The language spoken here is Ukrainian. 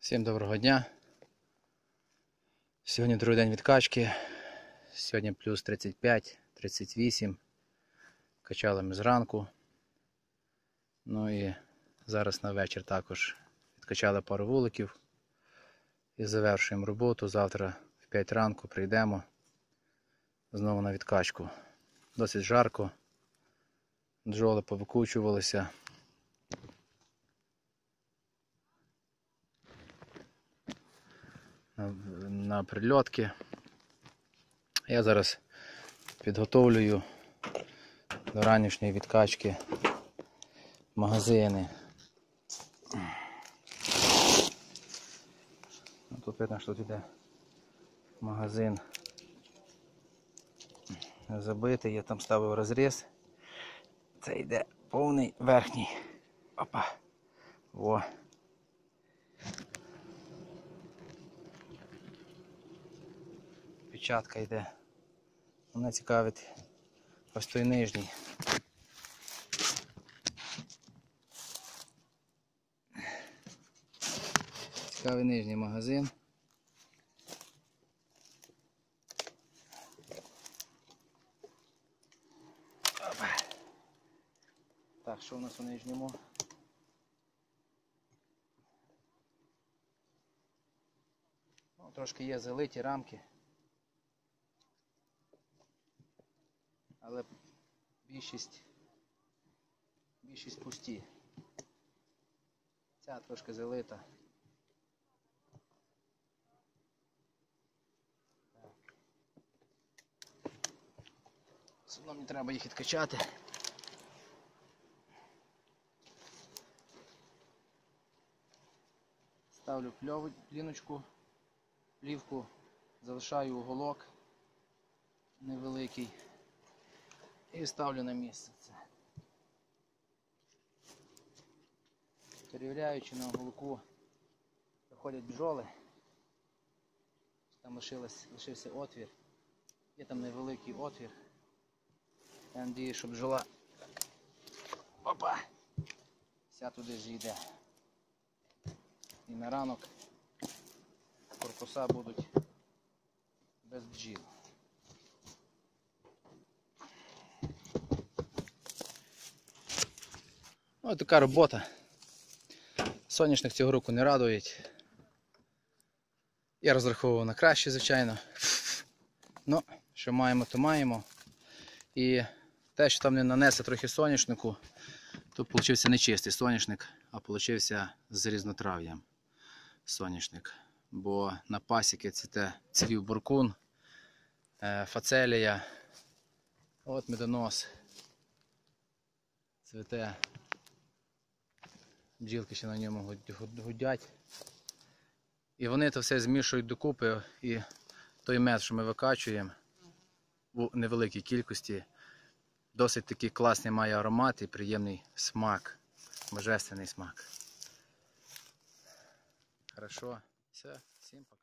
Всім доброго дня. Сьогодні другий день відкачки. Сьогодні плюс 35, 38. Качали ми зранку. Ну і зараз на вечір також відкачали пару вуликів. І завершуємо роботу. Завтра в 5 ранку прийдемо знову на відкачку. Досить жарко. Бджоли повикучувалися. На, прильотки. Я зараз підготовлюю до ранішньої відкачки магазини. Ну, Тут видно, що тут йде магазин забитий, я там ставив розріз. Це йде повний верхній. Опа. Во. Печатка йде. Мене цікавить ось той нижній. Цікавий нижній магазин. Так, що у нас у нижньому? Ну, трошки є залиті рамки. Але більшість більшість пусті. Ця трошки залита. Все одно мені треба їх відкачати. Ставлю пліночку, плівку, залишаю уголок невеликий і ставлю на місце це. Перевіряючи на уголку проходять бджоли. Там лишилось, лишився отвір. Є там невеликий отвір. Я надію, що бджола опа! Вся туди зійде. І на ранок корпуса будуть без бджіл. Ось така робота. Соняшник цього року не радують. Я розраховував на краще, звичайно. Ну, що маємо, то маємо. І те, що там не нанесе трохи соняшнику, то вийшов не чистий соняшник, а вийшов з різнотрав'ям соняшник. Бо на пасіки цвіте цвів буркун, е, фацелія, от медонос, цвіте бджілки ще на ньому гудять. І вони то все змішують докупи і той мед, що ми викачуємо у невеликій кількості, досить такий класний має аромат і приємний смак, божественний смак. Хорошо, все, всім пока.